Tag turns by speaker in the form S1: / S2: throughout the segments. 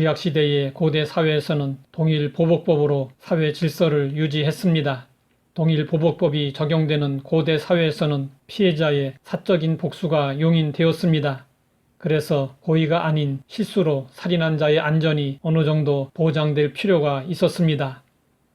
S1: 구약 시대의 고대 사회에서는 동일 보복법으로 사회 질서를 유지했습니다. 동일 보복법이 적용되는 고대 사회에서는 피해자의 사적인 복수가 용인되었습니다. 그래서 고의가 아닌 실수로 살인한 자의 안전이 어느 정도 보장될 필요가 있었습니다.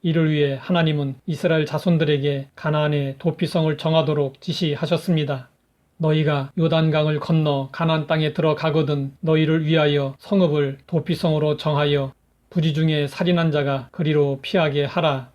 S1: 이를 위해 하나님은 이스라엘 자손들에게 가나안의 도피성을 정하도록 지시하셨습니다. 너희가 요단강을 건너 가나안 땅에 들어가거든 너희를 위하여 성읍을 도피성으로 정하여 부지 중에 살인한 자가 그리로 피하게 하라.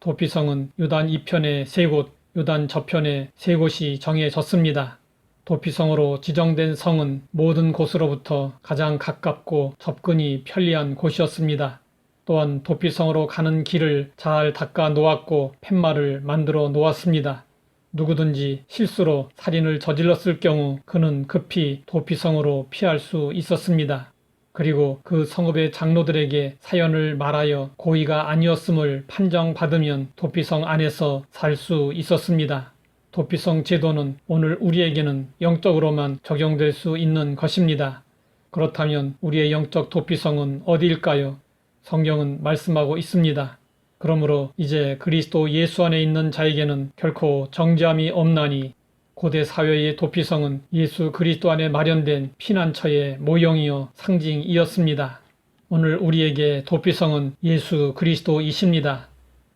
S1: 도피성은 요단 이편에 세 곳, 요단 저편에 세 곳이 정해졌습니다. 도피성으로 지정된 성은 모든 곳으로부터 가장 가깝고 접근이 편리한 곳이었습니다. 또한 도피성으로 가는 길을 잘 닦아 놓았고 팻말을 만들어 놓았습니다. 누구든지 실수로 살인을 저질렀을 경우 그는 급히 도피성으로 피할 수 있었습니다. 그리고 그 성읍의 장로들에게 사연을 말하여 고의가 아니었음을 판정받으면 도피성 안에서 살 수 있었습니다. 도피성 제도는 오늘 우리에게는 영적으로만 적용될 수 있는 것입니다. 그렇다면 우리의 영적 도피성은 어디일까요? 성경은 말씀하고 있습니다. 그러므로 이제 그리스도 예수 안에 있는 자에게는 결코 정죄함이 없나니 고대 사회의 도피성은 예수 그리스도 안에 마련된 피난처의 모형이요 상징이었습니다. 오늘 우리에게 도피성은 예수 그리스도이십니다.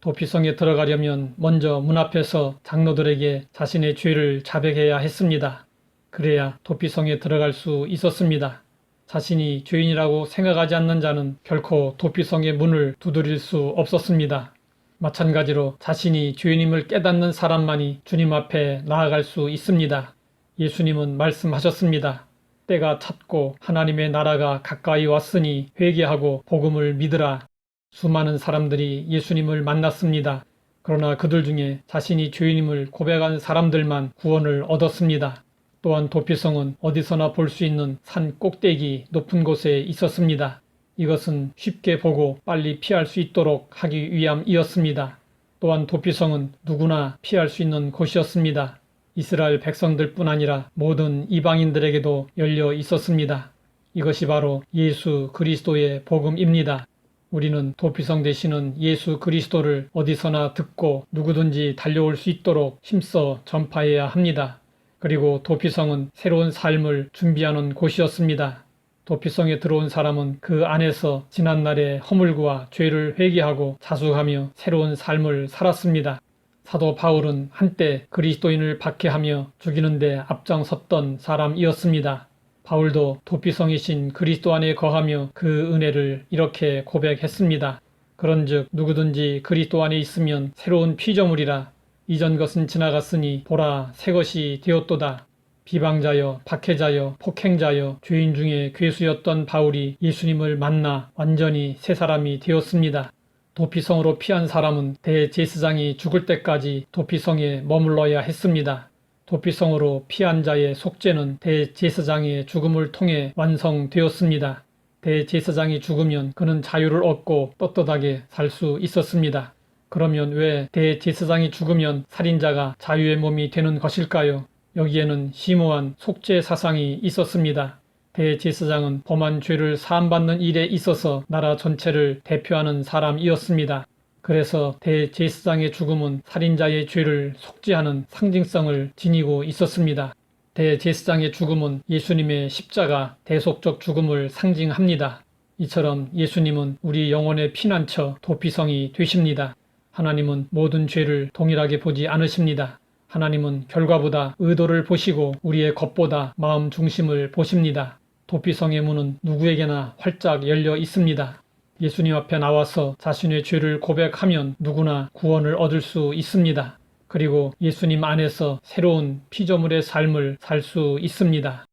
S1: 도피성에 들어가려면 먼저 문 앞에서 장로들에게 자신의 죄를 자백해야 했습니다. 그래야 도피성에 들어갈 수 있었습니다. 자신이 죄인이라고 생각하지 않는 자는 결코 도피성의 문을 두드릴 수 없었습니다. 마찬가지로 자신이 죄인임을 깨닫는 사람만이 주님 앞에 나아갈 수 있습니다. 예수님은 말씀하셨습니다. 때가 찼고 하나님의 나라가 가까이 왔으니 회개하고 복음을 믿으라. 수많은 사람들이 예수님을 만났습니다. 그러나 그들 중에 자신이 죄인임을 고백한 사람들만 구원을 얻었습니다. 또한 도피성은 어디서나 볼 수 있는 산 꼭대기 높은 곳에 있었습니다. 이것은 쉽게 보고 빨리 피할 수 있도록 하기 위함이었습니다. 또한 도피성은 누구나 피할 수 있는 곳이었습니다. 이스라엘 백성들 뿐 아니라 모든 이방인들에게도 열려 있었습니다. 이것이 바로 예수 그리스도의 복음입니다. 우리는 도피성 되시는 예수 그리스도를 어디서나 듣고 누구든지 달려올 수 있도록 힘써 전파해야 합니다. 그리고 도피성은 새로운 삶을 준비하는 곳이었습니다. 도피성에 들어온 사람은 그 안에서 지난날의 허물과 죄를 회개하고 자숙하며 새로운 삶을 살았습니다. 사도 바울은 한때 그리스도인을 박해하며 죽이는데 앞장섰던 사람이었습니다. 바울도 도피성이신 그리스도 안에 거하며 그 은혜를 이렇게 고백했습니다. 그런즉 누구든지 그리스도 안에 있으면 새로운 피조물이라 이전 것은 지나갔으니 보라 새 것이 되었도다. 비방자여 박해자여 폭행자여 죄인 중에 괴수였던 바울이 예수님을 만나 완전히 새 사람이 되었습니다. 도피성으로 피한 사람은 대제사장이 죽을 때까지 도피성에 머물러야 했습니다. 도피성으로 피한 자의 속죄는 대제사장의 죽음을 통해 완성되었습니다. 대제사장이 죽으면 그는 자유를 얻고 떳떳하게 살 수 있었습니다. 그러면 왜 대제사장이 죽으면 살인자가 자유의 몸이 되는 것일까요? 여기에는 심오한 속죄 사상이 있었습니다. 대제사장은 범한 죄를 사함받는 일에 있어서 나라 전체를 대표하는 사람이었습니다. 그래서 대제사장의 죽음은 살인자의 죄를 속죄하는 상징성을 지니고 있었습니다. 대제사장의 죽음은 예수님의 십자가 대속적 죽음을 상징합니다. 이처럼 예수님은 우리 영혼의 피난처 도피성이 되십니다. 하나님은 모든 죄를 동일하게 보지 않으십니다. 하나님은 결과보다 의도를 보시고 우리의 겉보다 마음 중심을 보십니다. 도피성의 문은 누구에게나 활짝 열려 있습니다. 예수님 앞에 나와서 자신의 죄를 고백하면 누구나 구원을 얻을 수 있습니다. 그리고 예수님 안에서 새로운 피조물의 삶을 살 수 있습니다.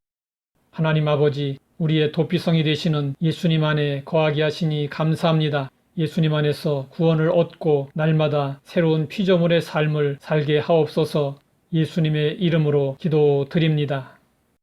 S1: 하나님 아버지, 우리의 도피성이 되시는 예수님 안에 거하게 하시니 감사합니다. 예수님 안에서 구원을 얻고 날마다 새로운 피조물의 삶을 살게 하옵소서 예수님의 이름으로 기도드립니다.